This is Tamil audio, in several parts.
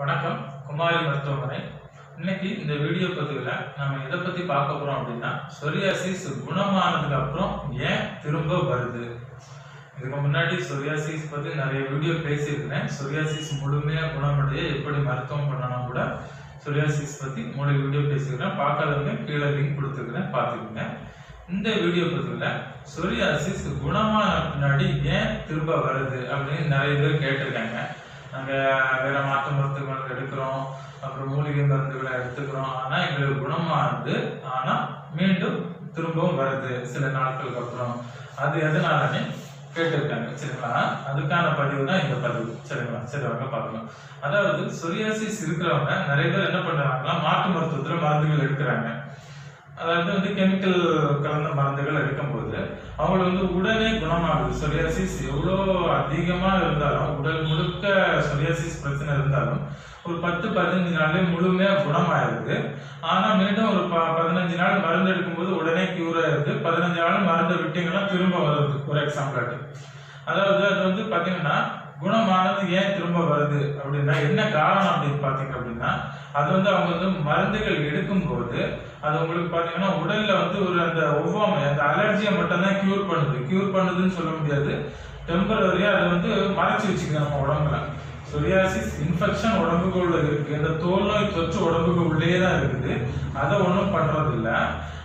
வணக்கம் குமாரி மருத்துவமனை. இன்னைக்கு இந்த வீடியோ பதிவில் நம்ம எதை பத்தி பார்க்க போறோம் அப்படின்னா சொரியாசிஸ் குணமானதுக்கு அப்புறம் ஏன் திரும்ப வருது? இதுக்கு முன்னாடி சொரியாசிஸ் பத்தி நிறைய வீடியோ பேசியிருக்கிறேன். சொரியாசிஸ் முழுமையா குணமடைய எப்படி மருத்துவம் பண்ணணும் கூட சொரியாசிஸ் பத்தி மூணு வீடியோ பேசியிருக்கிறேன். பார்க்காதவங்க கீழே லிங்க் கொடுத்துருக்கிறேன் பார்த்துக்கோங்க. இந்த வீடியோ பதிவில் சொரியாசிஸ் குணமான பின்னாடி ஏன் திரும்ப வருது அப்படின்னு நிறைய பேர் கேட்டிருக்காங்க. நாங்கள் வேற மாற்று மருத்துவங்கள் எடுக்கிறோம். அப்புறம் மூலிகை மருந்துகளை எடுத்துக்கிறோம். ஆனால் எங்களுக்கு குணமானது ஆனால் மீண்டும் திரும்பவும் வருது. சில நாட்களுக்கு அப்புறம். அது எதனாலன்னு கேட்டிருக்காங்க. சரிங்களா? அதுக்கான பதிவு தான் இந்த பதிவு. சரிங்களா? சரி வாங்க பார்க்கலாம் அதாவது சொரியாசிஸ் இருக்கிறவங்க நிறைய பேர் என்ன பண்றாங்கன்னா மாற்று மருத்துவத்துல மருந்துகள் எடுக்கிறாங்க. அதாவது வந்து கெமிக்கல் கலந்த மருந்துகள் எடுக்கும்போது அவங்களுக்கு வந்து உடனே குணமாகுது. சொரியாசிஸ் எவ்வளோ அதிகமாக இருந்தாலும் உடல் முழுக்க சொரியாசிஸ் பிரச்சனை இருந்தாலும் ஒரு பத்து பதினஞ்சு நாள்லேயே முழுமையாக குணமாயிருது. ஆனால் மீண்டும் ஒரு ப- பதினஞ்சு நாள் மருந்து எடுக்கும்போது உடனே க்யூர் ஆயிருது பதினஞ்சு நாள் மருந்து விட்டீங்கன்னா திரும்ப வருது. ஒரு எக்ஸாம்பிள் அதாவது அது வந்து பார்த்தீங்கன்னா குணமானது ஏன் திரும்ப வருது அப்படின்னா என்ன காரணம் அப்படின்னு பாத்தீங்க அப்படின்னா அது வந்து அவங்க வந்து மருந்துகள் எடுக்கும்போது அது உங்களுக்கு பாத்தீங்கன்னா உடல்ல வந்து ஒரு அந்த ஒவ்வாமை அந்த அலர்ஜியை மட்டும் தான் கியூர் பண்ணுது. கியூர் பண்ணுதுன்னு சொல்ல முடியாது. டெம்பரரியா அது வந்து மறைச்சு வச்சுக்குது நம்ம உடம்புல. சொரியாசிஸ் இன்ஃபெக்ஷன் உடம்புக்குள்ள இருக்கு. இந்த தோல் நோய் தொற்று உடம்புக்கு உள்ளே தான் இருக்குது. அதை ஒன்றும் பண்றது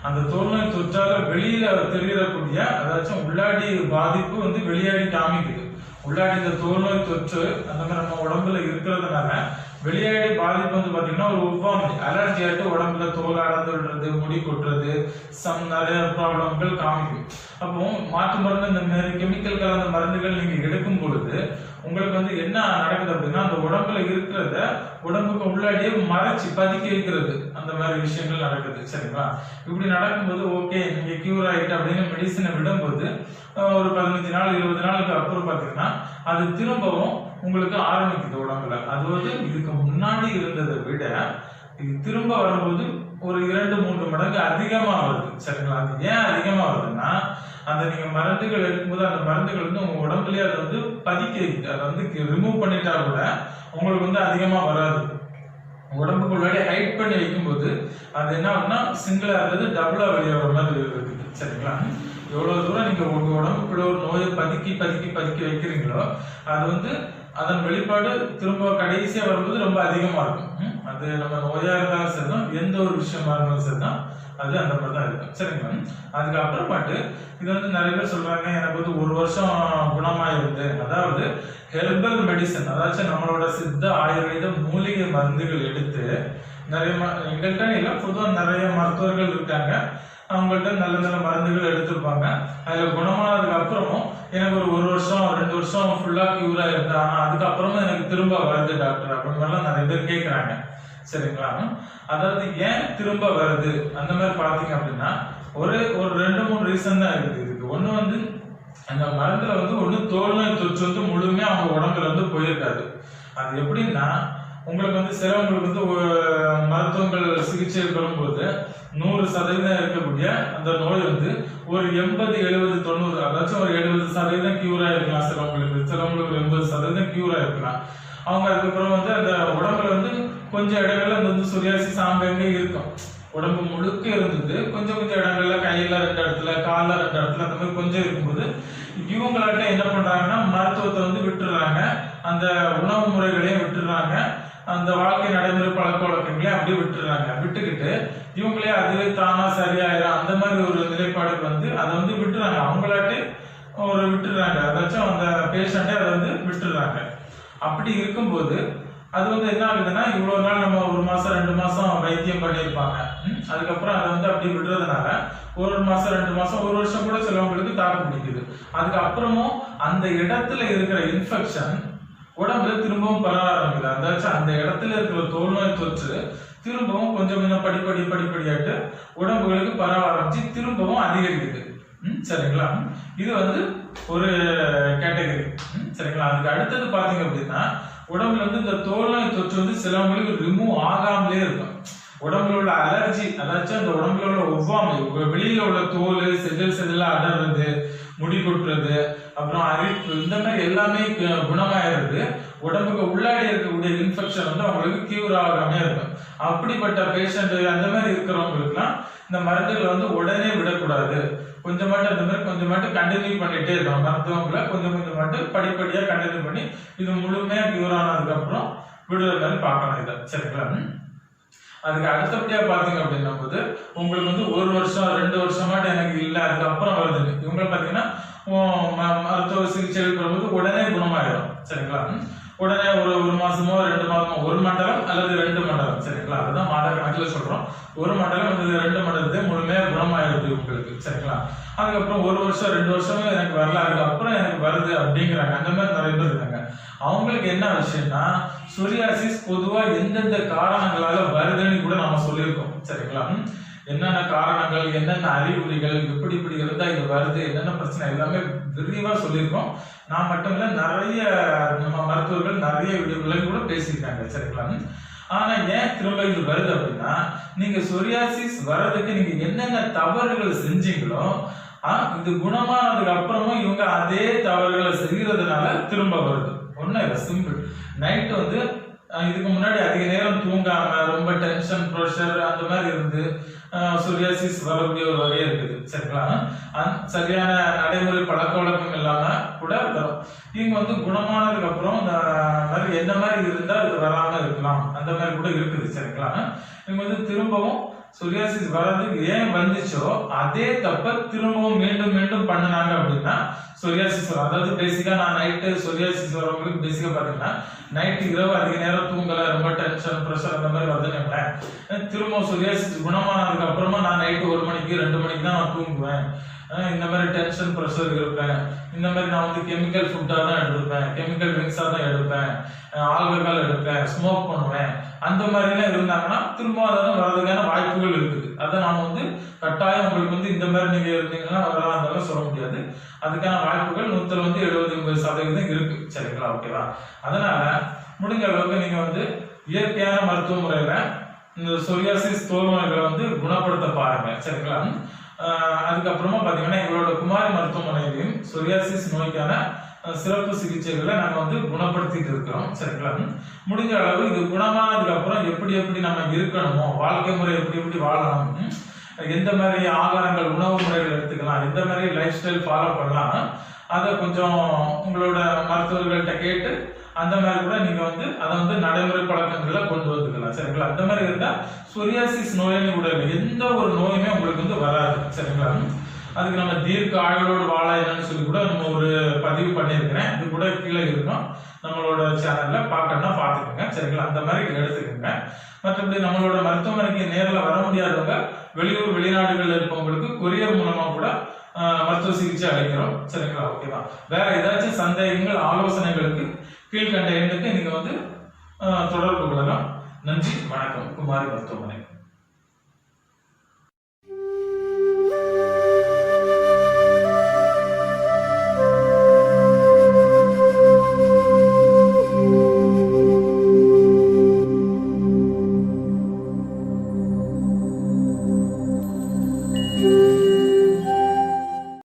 அந்த தோல் நோய் தொற்றால வெளியில தெரியக்கூடிய அதாச்சும் உள்ளாடி பாதிப்பு வந்து வெளியாடி காமிக்குது. உள்ளாடி இந்த தொழுநோய் தொற்று அந்த மாதிரி நம்ம உடம்புல இருக்கிறதுனால வெளியாடி பாதிப்பு வந்து பாத்தீங்கன்னா ஒரு ஒவ்வாமை அலர்ஜி ஆயிட்டு உடம்புல தோல் அடர்ந்து விடுறது முடி கொட்டுறது சம் நிறைய ப்ராப்ளம்கள் காமிக்கும். அப்போ மாற்று மருந்து இந்த மாதிரி கெமிக்கல் கலந்த மருந்துகள் நீங்க எடுக்கும் பொழுது உங்களுக்கு வந்து என்ன நடக்குது அப்படின்னா அந்த உடம்புல இருக்கிறத உடம்புக்கு உள்ளாடியே மறைச்சு பதுக்கி வைக்கிறது. அந்த மாதிரி விஷயங்கள் நடக்குது. சரிங்களா? இப்படி நடக்கும்போது ஓகே நீங்க கியூர் ஆயிட்டு அப்படின்னு மெடிசனை விடும்போது ஒரு பதினஞ்சு நாள் இருபது நாளுக்கு அப்புறம் பாத்தீங்கன்னா அது திரும்பவும் உங்களுக்கு ஆரம்பிக்குது உடம்புல அது வந்து இதுக்கு முன்னாடி இருந்ததை விட இது திரும்ப வரும்போது ஒரு இரண்டு மூன்று மடங்கு அதிகமாக வருது. சரிங்களா? அது ஏன் அதிகமாக வருதுன்னா அந்த நீங்க மருந்துகள் எடுக்கும்போது அந்த மருந்துகள் வந்து உங்க உடம்புலயே அதை வந்து பதிக்க அதை வந்து ரிமூவ் பண்ணிட்டா கூட உங்களுக்கு வந்து அதிகமா வராது. உடம்புக்குள்ளாடி ஹைட் பண்ணி வைக்கும்போது அது என்ன ஆகுதுன்னா சிங்கிளா இருந்தது டபுளா வெளியாகிற மாதிரி இருக்குது. சரிங்களா? எவ்வளவு தூரம் நீங்க உங்க உடம்புக்குள்ள ஒரு நோயை பதுக்கி பதுக்கி பதுக்கி வைக்கிறீங்களோ அது வந்து அதன் வெளிப்பாடு திரும்ப கடைசியா வரும்போது ரொம்ப அதிகமா இருக்கும்? அது நம்ம நோயா இருந்தாலும் சரிதான் எந்த ஒரு விஷயமா இருந்தாலும் சரிதான். அது அந்த மாதிரி தான் இருக்கும். சரிங்களா? அதுக்கு அப்புறமாட்டு இது வந்து நிறைய பேர் சொல்றாங்க எனக்கு வந்து ஒரு வருஷம் குணமாயிருது அதாவது ஹெர்பல் மெடிசன் அதாச்சும் நம்மளோட சித்த ஆயுர்வேத மூலிகை மருந்துகள் எடுத்து நிறைய எங்கள்கிட்ட இல்லை பொதுவாக நிறைய மருத்துவர்கள் இருக்காங்க. அவங்கள்ட்ட நல்ல நல்ல மருந்துகள் எடுத்திருப்பாங்க. அதில் குணமானதுக்கு அப்புறமும் எனக்கு ஒரு ஒரு வருஷம் ரெண்டு வருஷம் ஃபுல்லா க்யூராக இருந்தேன் ஆனால் அதுக்கப்புறமும் எனக்கு திரும்ப வருது டாக்டர் அப்படின்னு மாதிரிலாம் நிறைய பேர் கேட்குறாங்க சரிங்களா? அதாவது ஏன் திரும்ப வருது? அந்த மாதிரி பார்த்தீங்க அப்படின்னா ஒரு ஒரு ரெண்டு மூணு ரீசன் தான் இருக்குது. இதுக்கு ஒன்று வந்து அந்த மருந்துல வந்து ஒன்று தோல் நோய் தொற்று வந்து முழுமையாக அவங்க உடம்புல வந்து போயிருக்காது. அது எப்படின்னா உங்களுக்கு வந்து சிலவங்களுக்கு வந்து மருத்துவங்கள் சிகிச்சை பெறும்போது நூறு சதவீதம் இருக்கக்கூடிய அந்த நோய் வந்து ஒரு எண்பது எழுபது தொண்ணூறு அதாச்சும் ஒரு எழுபது சதவீதம் கியூர் ஆயிருக்கலாம் சிலவங்களுக்கு. சிலவங்களுக்கு ஒரு எண்பது சதவீதம் கியூர் ஆயிருக்கலாம். அவங்க அதுக்கப்புறம் வந்து அந்த உடம்புல வந்து கொஞ்சம் இடங்கள்ல வந்து சுரியாசி அங்கங்கே இருக்கும். உடம்பு முழுக்க இருந்தது. கொஞ்சம் கொஞ்சம் இடங்கள்ல கையில ரெண்டு இடத்துல கால்ல ரெண்டு இடத்துல அந்த மாதிரி கொஞ்சம் இருக்கும்போது இவங்களாட்ட என்ன பண்றாங்கன்னா மருத்துவத்தை வந்து விட்டுறாங்க. அந்த உணவு முறைகளையும் விட்டுறாங்க. அந்த வாழ்க்கை நடைமுறை பழக்க வழக்கங்களே அப்படியே விட்டுறாங்க. விட்டுக்கிட்டு இவங்களே அதுவே தானா சரியாயிரும். அந்த மாதிரி ஒரு நிலைப்பாடுக்கு வந்து அதை வந்து விட்டுறாங்க. அவங்களாட்டி ஒரு விட்டுறாங்க. அதாச்சும் அந்த பேஷண்ட்டே அதை வந்து விட்டுறாங்க. அப்படி இருக்கும்போது அது வந்து என்ன ஆகுதுன்னா இவ்வளவு நாள் நம்ம ஒரு மாசம் ரெண்டு மாசம் வைத்தியம் பண்ணியிருப்பாங்க. அதுக்கப்புறம் அதை வந்து அப்படி விடுறதுனால ஒரு மாசம் ரெண்டு மாசம் ஒரு வருஷம் கூட சிலவங்களுக்கு தாக்கு பிடிக்குது. அதுக்கப்புறமும் அந்த இடத்துல இருக்கிற இன்ஃபெக்ஷன் உடம்புல திரும்பவும் பரவ ஆரம்பிக்குது. அதாச்சும் அந்த இடத்துல இருக்கிற தோல் நோய் தொற்று திரும்பவும் கொஞ்சம் கொஞ்சம் படிப்படி படிப்படியாட்டு உடம்புகளுக்கு பரவ ஆரம்பிச்சு திரும்பவும் அதிகரிக்குது. ம், சரிங்களா? இது வந்து ஒரு கேட்டகரி. சரிங்களா? அதுக்கு அடுத்தது பாத்தீங்க அப்படின்னா உடம்புல வந்து இந்த தோல் நோய் தொற்று வந்து சிலவங்களுக்கு ரிமூவ் ஆகாமலே இருக்கும். உடம்புல உள்ள அலர்ஜி அதாச்சும் அந்த உடம்புல உள்ள ஒவ்வாமை வெளியில உள்ள தோல் செதில் செதிலா அடர்றது முடி கொட்டுறது அப்புறம் அரிப்பு இந்த மாதிரி எல்லாமே கு- உடம்புக்கு உள்ளாடி இருக்கக்கூடிய இன்ஃபெக்ஷன் வந்து அவங்களுக்கு கியூர் ஆகாம இருக்கும். அப்படிப்பட்ட பேஷண்ட் அந்த மாதிரி இருக்கிறவங்களுக்குலாம் இந்த மருந்துகளை வந்து உடனே விடக்கூடாது. கொஞ்சமாட்டு அந்த மாதிரி கொஞ்சமாட்டு கண்டினியூ பண்ணிட்டே இருக்கணும். மருத்துவங்களை கொஞ்சம் கொஞ்சமாட்டு படிப்படியா கண்டினியூ பண்ணி இது முழுமையா கியூர் ஆனதுக்கு அப்புறம் விடுற மாதிரி பார்க்கணும் இதை. சரிங்களா? அதுக்கு அடுத்தபடியா பாத்தீங்க அப்படின்னா போது உங்களுக்கு வந்து ஒரு வருஷம் ரெண்டு வருஷமாட்டு எனக்கு இல்ல அதுக்கப்புறம் வருது. இவங்க பாத்தீங்கன்னா மருத்துவ சிகிச்சைகள் பெறும்போது உடனே குணமாயிடும் சரிங்களா? உடனே ஒரு ஒரு மாசமோ ரெண்டு மாசமோ ஒரு மண்டலம் அல்லது ரெண்டு மண்டலம். சரிங்களா? அதுதான் மாத கணக்குல சொல்றோம். ஒரு மண்டலம் அல்லது ரெண்டு மண்டலத்தை முழுமையா குணமாயிருது உங்களுக்கு சரிங்களா? அதுக்கப்புறம் ஒரு வருஷம் ரெண்டு வருஷமே எனக்கு வரல. அதுக்கப்புறம் எனக்கு வருது அப்படிங்கிறாங்க. அந்த மாதிரி நிறைய பேர் இருக்காங்க. அவங்களுக்கு என்ன விஷயம்னா சொரியாசிஸ் பொதுவா எந்தெந்த காரணங்களால வருதுன்னு கூட நம்ம சொல்லியிருக்கோம். சரிங்களா? என்னென்ன காரணங்கள் என்னென்ன அறிகுறிகள் எப்படி இப்படி இருந்தா இது வருது என்னென்ன பிரச்சனை எல்லாமே விரிவா சொல்லியிருக்கோம். நான் மட்டும் இல்லை நிறைய நம்ம மருத்துவர்கள் நிறைய வீடியோக்களை கூட பேசியிருக்காங்க. சரிங்களா? ஆனா ஏன் திரும்ப இது வருது அப்படின்னா நீங்க சொரியாசிஸ் வர்றதுக்கு நீங்க என்னென்ன தவறுகள் செஞ்சீங்களோ இது குணமானதுக்கு அப்புறமும் இவங்க அதே தவறுகளை செய்கிறதுனால திரும்ப வருது. ஒன்றும் இல்லை சிம்பிள் நைட்டு வந்து இதுக்கு முன்னாடி அதிக நேரம் தூங்காம ரொம்ப டென்ஷன் ப்ரெஷர் அந்த மாதிரி இருந்து சுரியாசிஸ் வரக்கூடிய ஒரு வகையாக இருக்குது. சரிங்களா? சரியான நடைமுறை பழக்க வழக்கம் இல்லாம கூட வரும். இவங்க வந்து குணமானதுக்கு அப்புறம் இந்த மாதிரி என்ன மாதிரி இருந்தால் இது இருக்கலாம். அந்த மாதிரி கூட இருக்குது. சரிங்களா? இவங்க வந்து திரும்பவும் சொரியாசிஸ் வர்றதுக்கு ஏன் வந்துச்சோ அதே தப்ப திரும்பவும் மீண்டும் மீண்டும் பண்ணினாங்க அப்படின்னா சொரியாசிஸ் வரும் அதாவது பேசிக்கா நான் நைட்டு சொரியாசிஸ் வரவங்களுக்கு பேசிக்கா பாத்தீங்கன்னா நைட்டு இரவு அதிக நேரம் தூங்கல டென்ஷன் ப்ரெஷர் அந்த மாதிரி வருதுன்னு வைங்களேன். திரும்ப சொரியாசிஸ் குணமானதுக்கு அப்புறமா நான் நைட்டு ஒரு மணிக்கு ரெண்டு மணிக்கு தான் நான் தூங்குவேன். இந்த மாதிரி டென்ஷன் ப்ரெஷர் இருப்பேன். இந்த மாதிரி நான் வந்து கெமிக்கல் ஃபுட்டாக தான் எடுப்பேன். கெமிக்கல் ட்ரிங்க்ஸாக தான் எடுப்பேன். ஆல்கஹால் எடுப்பேன். ஸ்மோக் பண்ணுவேன். அந்த மாதிரிலாம் இருந்தாங்கன்னா திரும்ப அதெல்லாம் வர்றதுக்கான வாய்ப்புகள் இருக்குது. அதை நான் வந்து கட்டாயம் உங்களுக்கு வந்து இந்த மாதிரி நீங்க இருந்தீங்கன்னா வரலாம் அதெல்லாம் சொல்ல முடியாது. அதுக்கான வாய்ப்புகள் நூத்துல வந்து எழுபது எண்பது சதவீதம் இருக்கு. சரிங்களா? ஓகேவா? அதனால முடிஞ்ச அளவுக்கு நீங்க வந்து இயற்கையான மருத்துவ முறையில இந்த சொரியாசிஸ் தோல் நோய்களை வந்து குணப்படுத்த பாருங்க சரிங்களா? அதுக்கப்புறமா பாத்தீங்கன்னா எங்களோட குமாரி மருத்துவமனையிலையும் சொரியாசிஸ் நோய்க்கான சிறப்பு சிகிச்சைகளை நம்ம வந்து குணப்படுத்திட்டு இருக்கிறோம் சரிங்களா? முடிஞ்ச அளவு இது குணமானதுக்கு அப்புறம் எப்படி எப்படி நம்ம இருக்கணுமோ வாழ்க்கை முறை எப்படி எப்படி வாழணும் எந்த மாதிரி ஆகாரங்கள் உணவு முறைகள் எடுத்துக்கலாம் எந்த மாதிரி லைஃப் ஸ்டைல் ஃபாலோ பண்ணலாம் அதை கொஞ்சம் உங்களோட மருத்துவர்கள்ட்ட கேட்டு அந்த மாதிரி கூட நீங்க வந்து அதை வந்து நடைமுறை பழக்கங்கள்ல கொண்டு வந்துக்கலாம். சரிங்களா? அந்த மாதிரி இருந்தா சொரியாசிஸ் நோயின்னு கூட இல்லை. எந்த ஒரு நோயுமே உங்களுக்கு வந்து வராது. சரிங்களா? அதுக்கு நம்ம தீர்க்க ஆயுளோடு வாழ என்னன்னு சொல்லி கூட நம்ம ஒரு பதிவு பண்ணியிருக்கிறேன். இது கூட கீழே இருக்கும். நம்மளோட சேனல்ல பார்க்கணும்னா பார்த்துக்கோங்க. சரிங்களா? அந்த மாதிரி எடுத்துக்கோங்க. மற்றபடி நம்மளோட மருத்துவமனைக்கு நேரில் வர முடியாதவங்க வெளியூர் வெளிநாடுகளில் இருப்பவங்களுக்கு கொரியர் மூலமா கூட மருத்துவ சிகிச்சை அளிக்கிறோம். சரிங்களா? ஓகேவா? வேற ஏதாச்சும் சந்தேகங்கள் ஆலோசனைகளுக்கு கீழ்கண்ட எண்ணுக்கு நீங்கள் வந்து தொடர்பு கொள்ளலாம். நன்றி வணக்கம். குமாரி மருத்துவமனை.